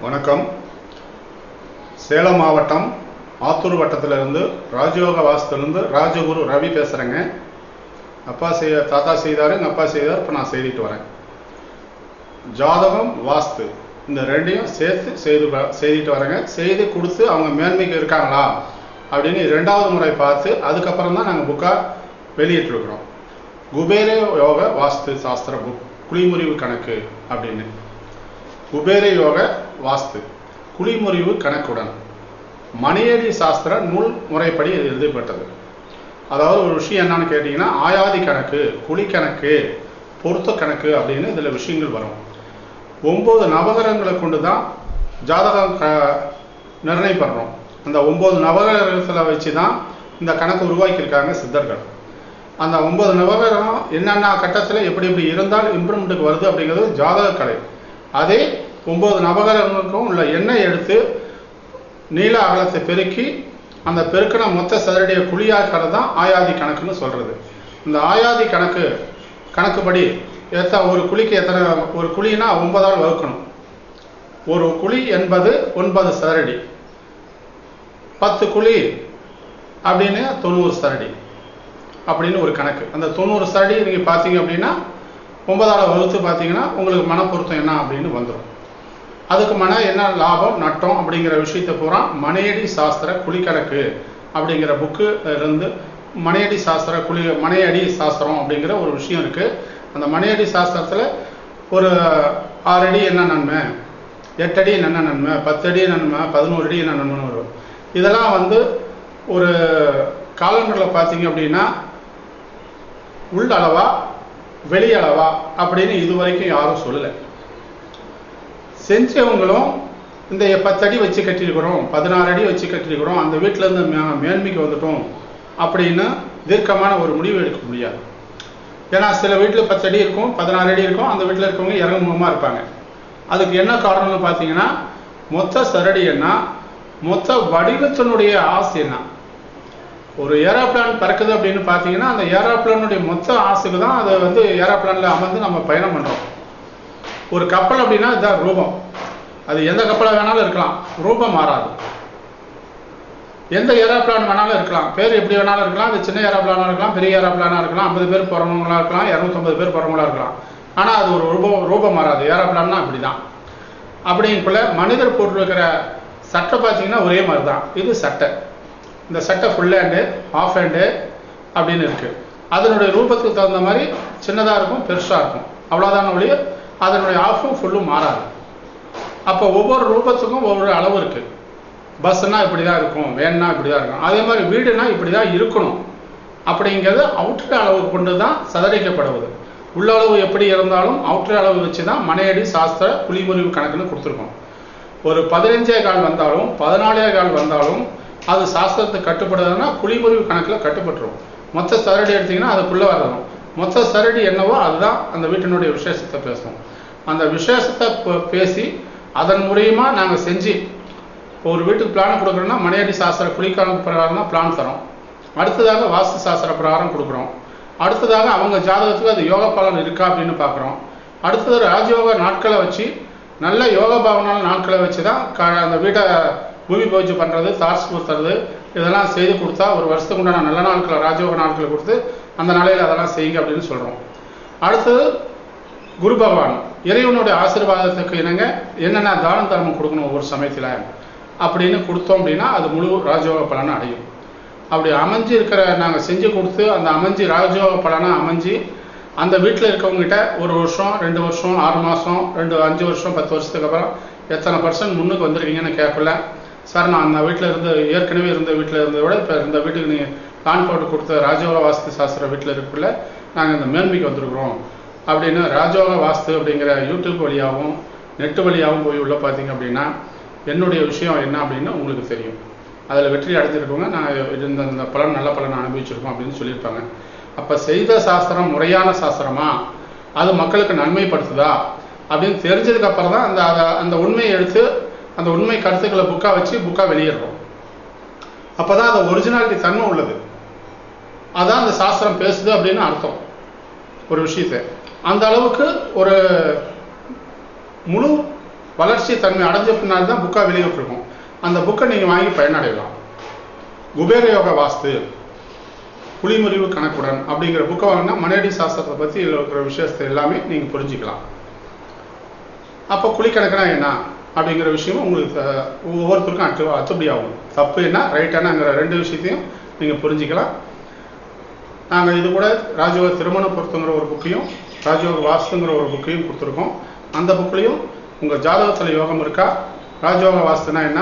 வணக்கம். சேலம் மாவட்டம் ஆத்தூர் வட்டத்திலிருந்து ராஜயோக வாசத்துலேருந்து ராஜகுரு ரவி பேசுகிறேங்க அப்பா செய்ய தாத்தா செய்தார் எங்கள் அப்பா செய்தார் இப்போ நான் செய்திட்டு வரேன். ஜாதகம் வாஸ்து இந்த ரெண்டையும் சேர்த்து செய்து வ- செய்துட்டு வரேங்க. செய்து கொடுத்து அவங்க மேன்மைக்கு இருக்காங்களா? அப்படின்னு ரெண்டாவது முறை பார்த்து அதுக்கப்புறம் தான் நாங்கள் புக்காக வெளியிட்டிருக்கிறோம். குபேர யோக வாஸ்து சாஸ்திர புக் குளிமுறிவு கணக்கு அப்படின்னு. குபேர யோக வாஸ்து. குளிமுறிவு கணக்குடன். மணியடி சாஸ்திர நூல் முறைப்படி எழுதப்பட்டது. அதாவது ஒரு விஷயம் என்னன்னு கேட்டிங்கன்னா ஆயாதி கணக்கு குழி கணக்கு பொருத்த கணக்கு அப்படின்னு இதில் விஷயங்கள் வரும். ஒம்பது நவகரங்களை கொண்டு தான் ஜாதகம் க நிர்ணயம் பண்ணுறோம் அந்த ஒம்பது நவகரத்தில் வச்சு தான் இந்த கணக்கு உருவாக்கியிருக்காங்க சித்தர்கள். அந்த ஒன்பது நவகரம் என்னென்ன கட்டத்தில் எப்படி எப்படி இருந்தால் இம்ப்ரூவ்மெண்ட்டுக்கு வருது அப்படிங்கிறது ஜாதக கலை அதே ஒம்பது நவகரங்களுக்கும் உள்ள எண்ணெய் எடுத்து நீள அகலத்தை பெருக்கி அந்த பெருக்கின மொத்த சதுரடிய குழியாக்கிறது தான் ஆயாதி கணக்குன்னு சொல்கிறது இந்த ஆயாதி கணக்கு கணக்குப்படி எத்த ஒரு குழிக்கு எத்தனை ஒரு குழினா ஒன்பதால் வகுக்கணும். ஒரு குழி என்பது ஒன்பது சதுரடி. பத்து குழி அப்படின்னு தொண்ணூறு சதுரடி. அப்படின்னு ஒரு கணக்கு. அந்த தொண்ணூறு சதுரடி நீங்கள் பார்த்தீங்க அப்படின்னா ஒன்பதால் வகுத்து பார்த்தீங்கன்னா உங்களுக்கு மனப்பொருத்தம் என்ன அப்படின்னு வந்துடும் அதுக்கு மன என்ன லாபம் நட்டம் அப்படிங்கிற விஷயத்தை பூரா மனையடி சாஸ்திர குழிக்கணக்கு அப்படிங்கிற புக்கு இருந்து மனையடி சாஸ்திர குழி மனையடி சாஸ்திரம் அப்படிங்கிற ஒரு விஷயம் இருக்குது அந்த மனையடி சாஸ்திரத்தில் ஒரு ஆறு அடி என்ன நன்மை எட்டடி என்ன நன்மை பத்து அடி நன்மை பதினோரு அடி என்ன நன்மைன்னு வரும். இதெல்லாம் வந்து ஒரு காலண்டரில் பார்த்தீங்க அப்படின்னா உள்ளளவா வெளியளவா வெளி அப்படின்னு இது வரைக்கும் யாரும் சொல்லலை. செஞ்சவங்களும் இந்த பத்து அடி வச்சு கட்டியிருக்கிறோம் பதினாறு அடி வச்சு கட்டியிருக்கிறோம் அந்த வீட்டிலேருந்து மே மேன்மைக்கு வந்துட்டோம் அப்படின்னு தீர்க்கமான ஒரு முடிவு எடுக்க முடியாது. ஏன்னா சில வீட்டில் பத்து அடி இருக்கும் பதினாறு அடி இருக்கும் அந்த வீட்டில் இருக்கவங்க இறங்குமுகமாக இருப்பாங்க. அதுக்கு என்ன காரணம்னு பார்த்தீங்கன்னா மொத்த சரடி என்ன மொத்த வடிவத்தினுடைய ஆசை என்ன ஒரு ஏரோப்ளான் பறக்குது அப்படின்னு பார்த்தீங்கன்னா அந்த ஏரோப்ளானுடைய மொத்த ஆசைக்கு தான் அதை வந்து ஏரோப்ளானில் அமர்ந்து நம்ம பயணம் பண்ணுறோம் ஒரு கப்பல் அப்படின்னா இதுதான் ரூபம். அது எந்த கப்பலாக வேணாலும் இருக்கலாம். ரூபம் மாறாது. எந்த ஏரோப்ளான் வேணாலும் இருக்கலாம். பேர் எப்படி வேணாலும் இருக்கலாம். அது சின்ன ஏரோப்ளானாக இருக்கலாம் பெரிய ஏரோப்ளானாக இருக்கலாம் ஐம்பது பேர் போகிறவங்களா இருக்கலாம் இரநூத்தம்பது பேர் போகிறவங்களா இருக்கலாம். ஆனால் அது ஒரு ரூபம் ரூபம் மாறாது. ஏரோப்ளான்னா அப்படி தான் அப்படிங்குள்ள மனிதர் போட்டிருக்கிற சட்டை பார்த்தீங்கன்னா ஒரே மாதிரி தான் இது சட்டை. இந்த சட்டை ஃபுல் ஹேண்டு ஆஃப் ஹேண்டு அப்படின்னு இருக்குது அதனுடைய ரூபத்துக்கு தகுந்த மாதிரி சின்னதாக இருக்கும் பெருசாக இருக்கும். அவ்வளோதான ஒழிய அதனுடைய ஆஃபும் ஃபுல்லும் மாறாது. அப்போ ஒவ்வொரு ரூபத்துக்கும் ஒவ்வொரு அளவு இருக்குது பஸ்ஸுனா இப்படி தான் இருக்கும் வேன்னா இப்படி தான் இருக்கும். அதே மாதிரி வீடுனா இப்படி தான் இருக்கணும். அப்படிங்கிறது அவுட்டர் அளவு கொண்டு தான் சதரிக்கப்படுவது உள்ள அளவு எப்படி இருந்தாலும் அவுட்டர் அளவு வச்சு தான் மனையடி சாஸ்திர புலிமுறிவு கணக்குன்னு கொடுத்துருக்கோம். ஒரு பதினஞ்சே கால் வந்தாலும் பதினாலே கால் வந்தாலும் அது சாஸ்திரத்துக்கு கட்டுப்படுதுன்னா புலிமுறிவு கணக்கில் கட்டுப்பட்டுரும். மொத்த சரடி எடுத்திங்கன்னா அதுக்குள்ளே வரணும். மொத்த சரடி என்னவோ அதுதான் அந்த வீட்டினுடைய விசேஷத்தை பேசுவோம் அந்த விசேஷத்தை பேசி அதன் மூலியமாக நாங்கள் செஞ்சு இப்போ ஒரு வீட்டுக்கு பிளான் கொடுக்குறோன்னா மனையடி சாஸ்திர குழிக்கணக்கு பிரகாரம் தான் பிளான் தரோம். அடுத்ததாக வாஸ்து சாஸ்திர பிரகாரம் கொடுக்குறோம். அடுத்ததாக அவங்க ஜாதகத்துக்கு அது யோக பலன் இருக்கா அப்படின்னு பார்க்குறோம். அடுத்தது ராஜயோக நாட்களை வச்சு நல்ல யோக பாவனான நாட்களை வச்சு தான் க அந்த வீட்டை பூமி பூஜை பண்ணுறது தார்ஸ் கொடுத்துறது இதெல்லாம் செய்து கொடுத்தா ஒரு வருஷத்துக்கு உண்டான நல்ல நாட்களை ராஜயோக நாட்களை கொடுத்து அந்த நாளையில் அதெல்லாம் செய்யுங்க அப்படின்னு சொல்கிறோம் அடுத்தது குரு பகவான். இறைவனுடைய ஆசீர்வாதத்துக்கு இணங்க என்னென்ன தானம் தர்மம் கொடுக்கணும் ஒவ்வொரு சமயத்தில் அப்படின்னு கொடுத்தோம் அப்படின்னா அது முழு ராஜயோக பலனை அடையும். அப்படி அமைஞ்சு இருக்கிற நாங்கள் செஞ்சு கொடுத்து அந்த அமைஞ்சு ராஜயோக பலனை அமைஞ்சு அந்த வீட்டில் இருக்கவங்ககிட்ட ஒரு வருஷம் ரெண்டு வருஷம் ஆறு மாதம் ரெண்டு அஞ்சு வருஷம் பத்து வருஷத்துக்கு அப்புறம் எத்தனை பர்சன்ட் முன்னுக்கு வந்திருக்கீங்கன்னு கேட்கல. சார் நான் அந்த வீட்டில் இருந்து ஏற்கனவே இருந்த வீட்டில் இருந்ததை விட இப்போ இந்த வீட்டுக்கு நீங்கள் பிளான் போட்டு கொடுத்த ராஜயோக வாஸ்து சாஸ்திர வீட்டில் இருக்கக்குள்ள நாங்கள் இந்த மேன்மைக்கு வந்திருக்கிறோம். அப்படின்னு ராஜோக வாஸ்து அப்படிங்கிற யூடியூப் வழியாகவும் நெட்டு வழியாகவும் போய் உள்ள பார்த்தீங்க அப்படின்னா என்னுடைய விஷயம் என்ன அப்படின்னு உங்களுக்கு தெரியும். அதில் வெற்றி அடைஞ்சிருக்கவங்க நான் இருந்த அந்த பலன் நல்ல பலன் அனுபவிச்சிருக்கோம் அப்படின்னு சொல்லியிருப்பாங்க. அப்போ செய்த சாஸ்திரம் முறையான சாஸ்திரமா? அது மக்களுக்கு நன்மைப்படுத்துதா? அப்படின்னு தெரிஞ்சதுக்கு அப்புறம் தான் அந்த அதை அந்த உண்மையை எடுத்து அந்த உண்மை கருத்துக்களை புக்காக வச்சு புக்காக வெளியிடுறோம். அப்போ தான் அது ஒரிஜினாலிட்டி தன்மை உள்ளது. அதான் அந்த சாஸ்திரம் பேசுது அப்படின்னு அர்த்தம். ஒரு விஷயத்தை. அந்த அளவுக்கு ஒரு முழு வளர்ச்சி தன்மை அடைஞ்ச பின்னால் தான் புக்காக வெளியிட்டிருக்கும். அந்த புக்கை நீங்கள் வாங்கி பயனடையலாம். குபேர யோக வாஸ்து புலிமுறிவு கணக்குடன் அப்படிங்கிற புக்கை வாங்கினா மனையடி சாஸ்திரத்தை பற்றி இருக்கிற விஷயத்தை எல்லாமே நீங்கள் புரிஞ்சுக்கலாம். அப்போ குழிக்கணக்குனா என்ன அப்படிங்கிற விஷயம் உங்களுக்கு ஒவ்வொருத்தருக்கும் அட்டு அத்துப்படி ஆகும் தப்பு என்ன ரைட் என்னங்கிற ரெண்டு விஷயத்தையும் நீங்கள் புரிஞ்சுக்கலாம். நாங்கள் இது கூட ராஜயோக திருமண பொருத்தங்கிற ஒரு புக்கையும் ராஜயோக வாஸ்துங்கிற ஒரு புக்கையும் கொடுத்துருக்கோம். அந்த புக்லேயும் உங்கள் ஜாதகத்தில் யோகம் இருக்கா? ராஜயோக வாஸ்துனா என்ன?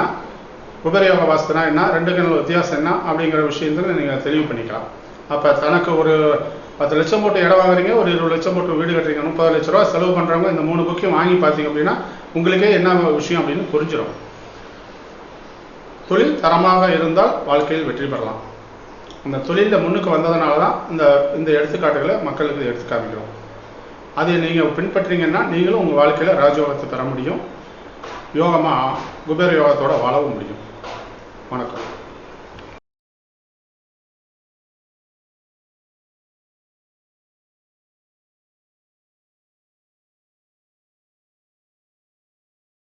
உபரயோக வாஸ்துனா என்ன? ரெண்டுக்கும் உள்ள வித்தியாசம் என்ன? அப்படிங்கிற விஷயத்தில் நீங்கள் தெளிவு பண்ணிக்கலாம். அப்போ தனக்கு ஒரு பத்து லட்சம் போட்டு இடம் வாங்குறீங்க ஒரு இருபது லட்சம் போட்டு வீடு கட்டுறீங்க முப்பது லட்ச ரூபா செலவு பண்ணுறவங்க இந்த மூணு புக்கையும் வாங்கி பார்த்தீங்க அப்படின்னா உங்களுக்கே என்ன விஷயம் அப்படின்னு புரிஞ்சிடும் தொழில் தரமாக இருந்தால் வாழ்க்கையில் வெற்றி பெறலாம். அந்த தொழிலில் முன்னுக்கு வந்ததுனால தான் இந்த இந்த எடுத்துக்காட்டுகளை மக்களுக்கு எடுத்து காமிக்கிறோம். அதை நீங்கள் பின்பற்றீங்கன்னா நீங்களும் உங்கள் வாழ்க்கையில் ராஜயோகத்தை பெற முடியும். யோகமாக குபேர யோகத்தோட வாழவும் முடியும். வணக்கம்.